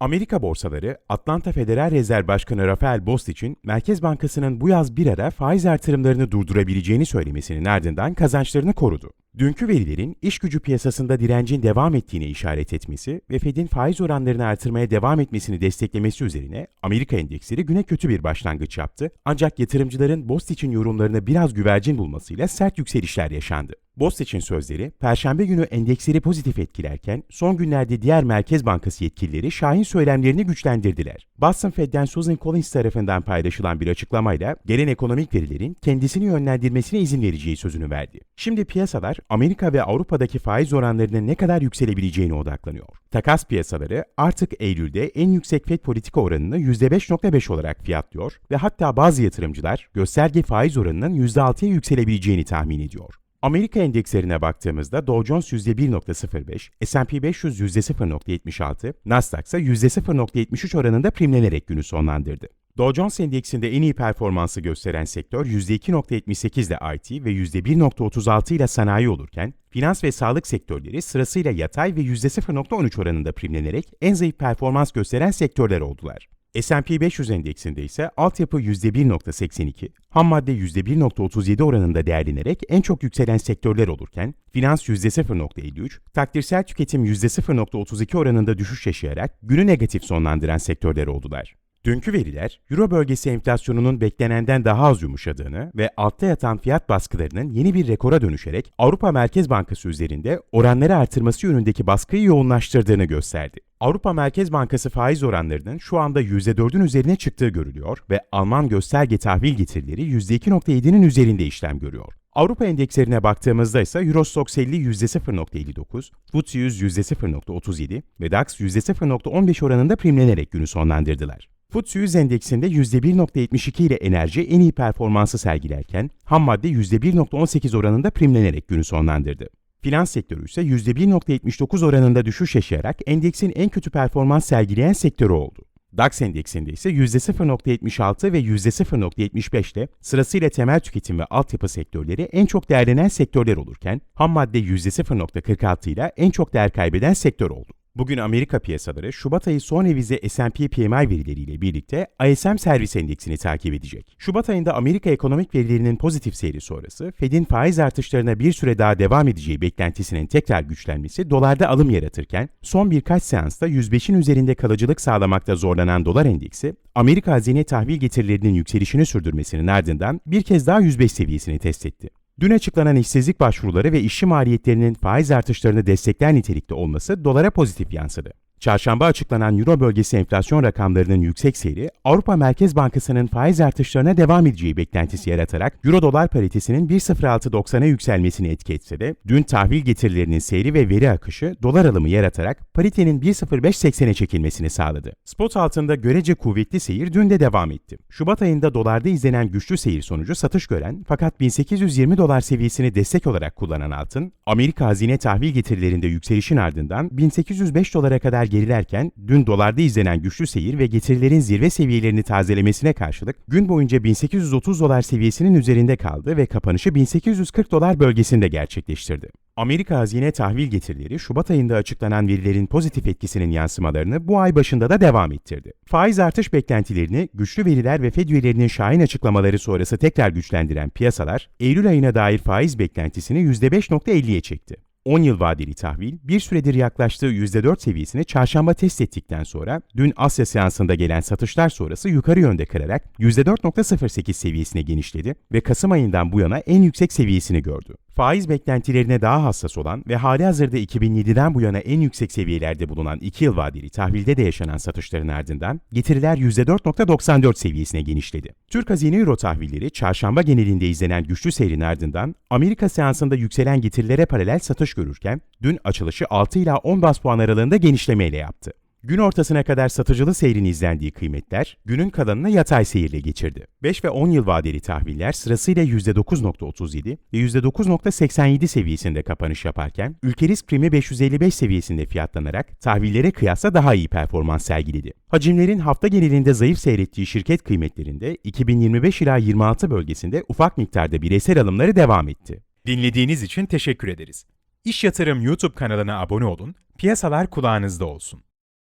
Amerika borsaları, Atlanta Federal Rezerv Başkanı Rafael Bostic'in Merkez Bankası'nın bu yaz bir ara faiz artırımlarını durdurabileceğini söylemesinin ardından kazançlarını korudu. Dünkü verilerin iş gücü piyasasında direncin devam ettiğine işaret etmesi ve Fed'in faiz oranlarını artırmaya devam etmesini desteklemesi üzerine Amerika endeksleri güne kötü bir başlangıç yaptı. Ancak yatırımcıların Bostic'in yorumlarını biraz güvercin bulmasıyla sert yükselişler yaşandı. Bostic'in sözleri, Perşembe günü endeksleri pozitif etkilerken, son günlerde diğer Merkez Bankası yetkilileri şahin söylemlerini güçlendirdiler. Boston Fed'den Susan Collins tarafından paylaşılan bir açıklamayla, gelen ekonomik verilerin kendisini yönlendirmesine izin vereceği sözünü verdi. Şimdi piyasalar, Amerika ve Avrupa'daki faiz oranlarının ne kadar yükselebileceğine odaklanıyor. Takas piyasaları artık Eylül'de en yüksek FED politika oranını %5.5 olarak fiyatlıyor ve hatta bazı yatırımcılar gösterge faiz oranının %6'ya yükselebileceğini tahmin ediyor. Amerika endekslerine baktığımızda Dow Jones %1.05, S&P 500 %0.76, Nasdaq ise %0.73 oranında primlenerek günü sonlandırdı. Dow Jones endeksinde en iyi performansı gösteren sektör %2.78 ile IT ve %1.36 ile sanayi olurken, finans ve sağlık sektörleri sırasıyla yatay ve %0.13 oranında primlenerek en zayıf performans gösteren sektörler oldular. S&P 500 endeksinde ise altyapı %1.82, ham madde %1.37 oranında değerlenerek en çok yükselen sektörler olurken, finans %0.53, takdirsel tüketim %0.32 oranında düşüş yaşayarak günü negatif sonlandıran sektörler oldular. Dünkü veriler, Euro bölgesi enflasyonunun beklenenden daha az yumuşadığını ve altta yatan fiyat baskılarının yeni bir rekora dönüşerek Avrupa Merkez Bankası üzerinde oranları artırması yönündeki baskıyı yoğunlaştırdığını gösterdi. Avrupa Merkez Bankası faiz oranlarının şu anda %4'ün üzerine çıktığı görülüyor ve Alman gösterge tahvil getirileri %2.7'nin üzerinde işlem görüyor. Avrupa endekslerine baktığımızda ise Eurostoxx 50 %0.59, FTSE 100 %0.37 ve DAX %0.15 oranında primlenerek günü sonlandırdılar. FTSE 100 endeksinde %1.72 ile enerji en iyi performansı sergilerken, ham madde %1.18 oranında primlenerek günü sonlandırdı. Finans sektörü ise %1.79 oranında düşüş yaşayarak endeksin en kötü performans sergileyen sektörü oldu. DAX endeksinde ise %0.76 ve %0.75 ile sırasıyla temel tüketim ve altyapı sektörleri en çok değerlenen sektörler olurken, ham madde %0.46 ile en çok değer kaybeden sektör oldu. Bugün Amerika piyasaları Şubat ayı son revize S&P PMI verileriyle birlikte ISM servis endeksini takip edecek. Şubat ayında Amerika ekonomik verilerinin pozitif seyri sonrası Fed'in faiz artışlarına bir süre daha devam edeceği beklentisinin tekrar güçlenmesi dolarda alım yaratırken son birkaç seansta 105'in üzerinde kalıcılık sağlamakta zorlanan dolar endeksi Amerika hazine tahvil getirilerinin yükselişini sürdürmesinin ardından bir kez daha 105 seviyesini test etti. Dün açıklanan işsizlik başvuruları ve işçi maliyetlerinin faiz artışlarını destekler nitelikte olması dolara pozitif yansıdı. Çarşamba açıklanan Euro bölgesi enflasyon rakamlarının yüksek seyri, Avrupa Merkez Bankası'nın faiz artışlarına devam edeceği beklentisi yaratarak Euro dolar paritesinin 1.0690'a yükselmesini etki etse de, dün tahvil getirilerinin seyri ve veri akışı dolar alımı yaratarak paritenin 1.0580'e çekilmesini sağladı. Spot altında görece kuvvetli seyir dün de devam etti. Şubat ayında dolarda izlenen güçlü seyir sonucu satış gören fakat 1820 dolar seviyesini destek olarak kullanan altın, Amerika hazine tahvil getirilerinde yükselişin ardından 1805 dolara kadar gerilerken dün dolarda izlenen güçlü seyir ve getirilerin zirve seviyelerini tazelemesine karşılık gün boyunca 1830 dolar seviyesinin üzerinde kaldı ve kapanışı 1840 dolar bölgesinde gerçekleştirdi. Amerika hazine tahvil getirileri Şubat ayında açıklanan verilerin pozitif etkisinin yansımalarını bu ay başında da devam ettirdi. Faiz artış beklentilerini güçlü veriler ve Fed üyelerinin şahin açıklamaları sonrası tekrar güçlendiren piyasalar, Eylül ayına dair faiz beklentisini %5.50'ye çekti. 10 yıl vadeli tahvil bir süredir yaklaştığı %4 seviyesini çarşamba test ettikten sonra dün Asya seansında gelen satışlar sonrası yukarı yönde kırarak %4.08 seviyesine genişledi ve Kasım ayından bu yana en yüksek seviyesini gördü. Faiz beklentilerine daha hassas olan ve hali hazırda 2007'den bu yana en yüksek seviyelerde bulunan 2 yıl vadeli tahvilde de yaşanan satışların ardından getiriler %4.94 seviyesine genişledi. Türk Hazine Euro tahvilleri çarşamba genelinde izlenen güçlü seyrin ardından Amerika seansında yükselen getirilere paralel satış görürken dün açılışı 6 ila 10 bas puan aralığında genişlemeyle yaptı. Gün ortasına kadar satıcılı seyrin izlendiği kıymetler günün kalanını yatay seyirle geçirdi. 5 ve 10 yıl vadeli tahviller sırasıyla %9.37 ve %9.87 seviyesinde kapanış yaparken ülke risk primi 555 seviyesinde fiyatlanarak tahvillere kıyasla daha iyi performans sergiledi. Hacimlerin hafta genelinde zayıf seyrettiği şirket kıymetlerinde 2025 ila 26 bölgesinde ufak miktarda bireysel alımları devam etti. Dinlediğiniz için teşekkür ederiz. İş Yatırım YouTube kanalına abone olun, piyasalar kulağınızda olsun.